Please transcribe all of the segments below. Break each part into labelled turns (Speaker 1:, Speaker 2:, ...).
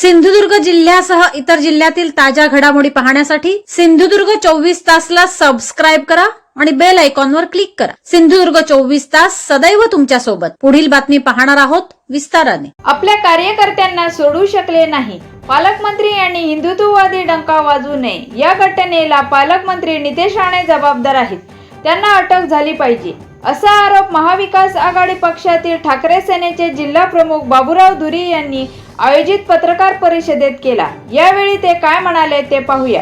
Speaker 1: सिंधुदुर्ग जिल्ह्यासह इतर जिल्ह्यातील ताज्या घडामोडी पाहण्यासाठी सिंधुदुर्ग चोवीस तासला सबस्क्राईब करा आणि बेल आयकॉनवर क्लिक करा. सिंधुदुर्ग चोवीस तास सदैव तुमच्यासोबत. पुढील बातमी पाहणार आहोत विस्ताराने.
Speaker 2: आपल्या कार्यकर्त्यांना सोडू शकले नाही. पालकमंत्री यांनी हिंदुत्ववादी डंका वाजू नये. या घटनेला पालकमंत्री नितेश राणे जबाबदार आहेत. त्यांना अटक झाली पाहिजे. असा आरोप महाविकास आघाडी पक्षातील ठाकरे सेनेचे जिल्हा प्रमुख बाबुराव धुरी यांनी आयोजित पत्रकार परिषदेत केला. यावेळी ते काय म्हणाले ते पाहूया.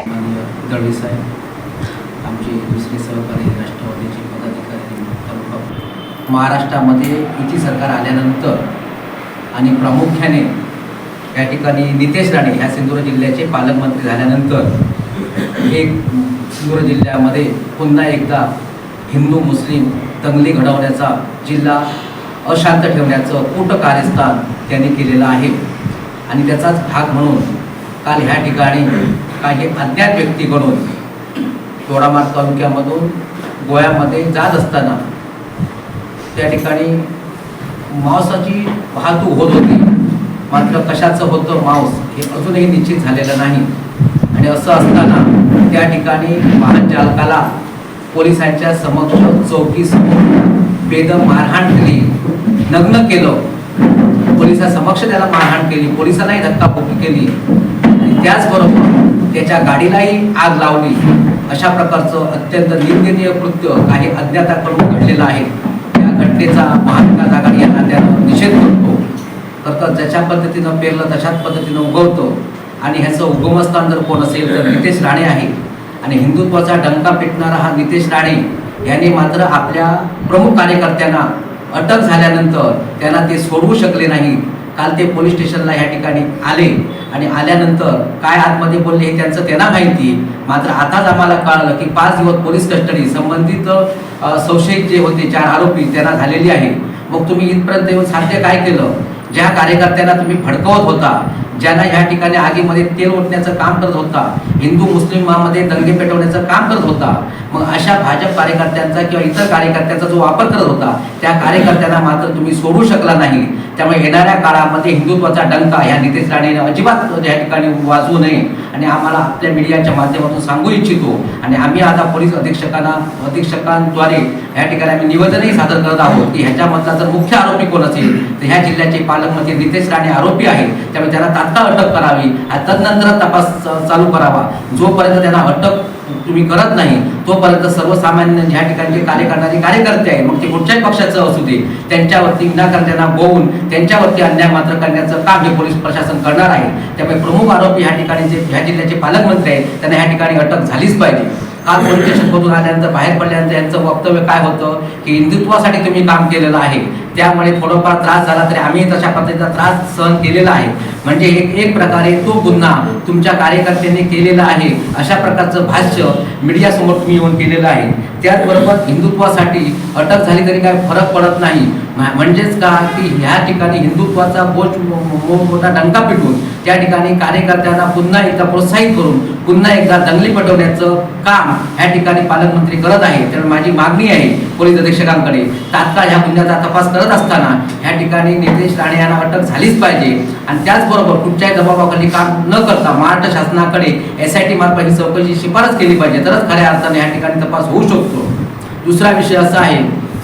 Speaker 3: आमची दुसरी सहकारी राष्ट्रवादीचे पदाधिकारी महाराष्ट्रामध्ये युती सरकार आल्यानंतर आणि प्रामुख्याने या ठिकाणी नितेश राणे ह्या सिंधुदुर्ग जिल्ह्याचे पालकमंत्री झाल्यानंतर एक सिंधुदुर्ग जिल्ह्यामध्ये पुन्हा एकदा हिंदू मुस्लिम दंगली घडवण्याचा जिल्हा अशांत ठेवण्याचं कूट कार्यस्थान त्यांनी केलेलं आहे. आणि त्याचाच भाग म्हणून काल ह्या ठिकाणी काही अज्ञात व्यक्तीकडून दोडामार्ग तालुक्यामधून गोव्यामध्ये जात असताना त्या ठिकाणी मांसाची वाहतूक होत होती. मात्र कशाचं होतं मांस हे अजूनही निश्चित झालेलं नाही. आणि असं असताना त्या ठिकाणी वाहन चालकाला पोलिसांच्या समक्ष चौकीसमोर बेदम मारहाण केली. नग्न केलं. पोलिसांसमक्ष त्याला मारहाण केली. पोलिसांनाही धक्काबुक्की केली. आणि त्याचबरोबर त्याच्या गाडीलाही आग लावली. अशा प्रकारचं अत्यंत निंदनीय कृत्य काही अज्ञाताकडून घडलेलं आहे. त्या घटनेचा महाविकास आघाडी या नात्यानं निषेध करतो. तर तर ज्याच्या पद्धतीनं पेरलं तशाच पद्धतीनं उगवतो. आणि ह्याचं उगमस्थान जर कोण असेल तर नितेश राणे आहे. आणि हिंदुत्वाचा डंका पेटणारा हा नितेश राणे यांनी मात्र आपल्या प्रमुख कार्यकर्त्यांना अटक झाल्यानंतर त्यांना ते सोडवू शकले नाही काल ते पोलीस स्टेशनला ह्या ठिकाणी आले आणि आल्यानंतर काय आतमध्ये बोलले हे त्यांचं त्यांना माहिती. मात्र आताच आम्हाला कळलं की पाच दिवस पोलीस कस्टडी संबंधित संशयित जे होते चार आरोपी त्यांना झालेली आहे मग तुम्ही इथपर्यंत येऊन साध्य काय केलं? ज्या कार्यकर्त्यांना तुम्ही भडकवत होता ज्यांना ह्या ठिकाणी आगीमध्ये तेल ओतण्याचं काम करत होता हिंदू मुस्लिमामध्ये दंगे पेटवण्याचं काम करत होता मग अशा भाजप कार्यकर्त्यांचा किंवा इतर कार्यकर्त्यांचा जो वापर करत होता त्या कार्यकर्त्यांना मात्र तुम्ही सोडू शकला नाही. त्यामुळे येणाऱ्या काळामध्ये हिंदुत्वाचा डंका ह्या नितेश राणेने अजिबात या ठिकाणी वाजवू नये. आणि आम्हाला आपल्या मीडियाच्या माध्यमातून सांगू इच्छितो. आणि आम्ही आता पोलीस अधीक्षकांना अधीक्षकांद्वारे या ठिकाणी आम्ही निवेदनही सादर करत आहोत की ह्याच्यामधला जर मुख्य आरोपी कोण असेल तर ह्या जिल्ह्याचे पालकमंत्री नितेश राणे आरोपी आहेत. त्यामुळे त्यांना तात्काळ अटक करावी आणि तदनंतर तपास चालू करावा. जोपर्यंत त्यांना अटक तुम्ही करत नाही तोपर्यंत सर्वसामान्य ज्या ठिकाणी कार्य करणारे कार्यकर्ते आहे मग ते कुठच्याही पक्षाचं असू दे त्यांच्यावरती विनाकारण बोवून त्यांच्यावरती अन्याय मात्र करण्याचं काम हे पोलीस प्रशासन करणार आहे. त्यामुळे प्रमुख आरोपी ह्या ठिकाणी जे ह्या जिल्ह्याचे पालकमंत्री आहेत त्यांना ह्या ठिकाणी अटक झालीच पाहिजे. काल पोलीस स्टेशनमधून आल्यानंतर बाहेर पडल्यानंतर यांचं वक्तव्य काय होतं की हिंदुत्वासाठी तुम्ही काम केलेलं आहे. त्यामुळे थोडंफार त्रास झाला तरी आम्ही तशा पद्धतीचा त्रास सहन केलेला आहे. म्हणजे एक एक प्रकारे तो गुन्हा तुमच्या कार्यकर्त्यांनी केलेला आहे अशा प्रकारचं भाष्य मीडियासमोर तुम्ही येऊन केलेलं आहे. त्याचबरोबर हिंदुत्वासाठी अटक झाली तरी काय फरक पडत नाही. म्हणजेच का की ह्या ठिकाणी हिंदुत्वाचा बोज मो- मोठा डंका पिटून त्या ठिकाणी कार्यकर्त्यांना पुन्हा एकदा प्रोत्साहित करून पुन्हा एकदा दंगली पटवण्याचं काम ह्या ठिकाणी पालकमंत्री करत आहे तर माझी मागणी आहे पोलीस अधीक्षकांकडे. तात्काळ ह्या गुन्ह्याचा तपास करत असताना ह्या ठिकाणी नितेश राणे यांना अटक झालीच पाहिजे. आणि त्याचबरोबर कुठच्याही दबावाखाली काम न करता महाराष्ट्र शासनाकडे एस आय टी मार्फत ही चौकशी शिफारस केली पाहिजे. तरच खऱ्या अर्थाने ह्या ठिकाणी तपास होऊ शकतो. दुसरा विषय असा आहे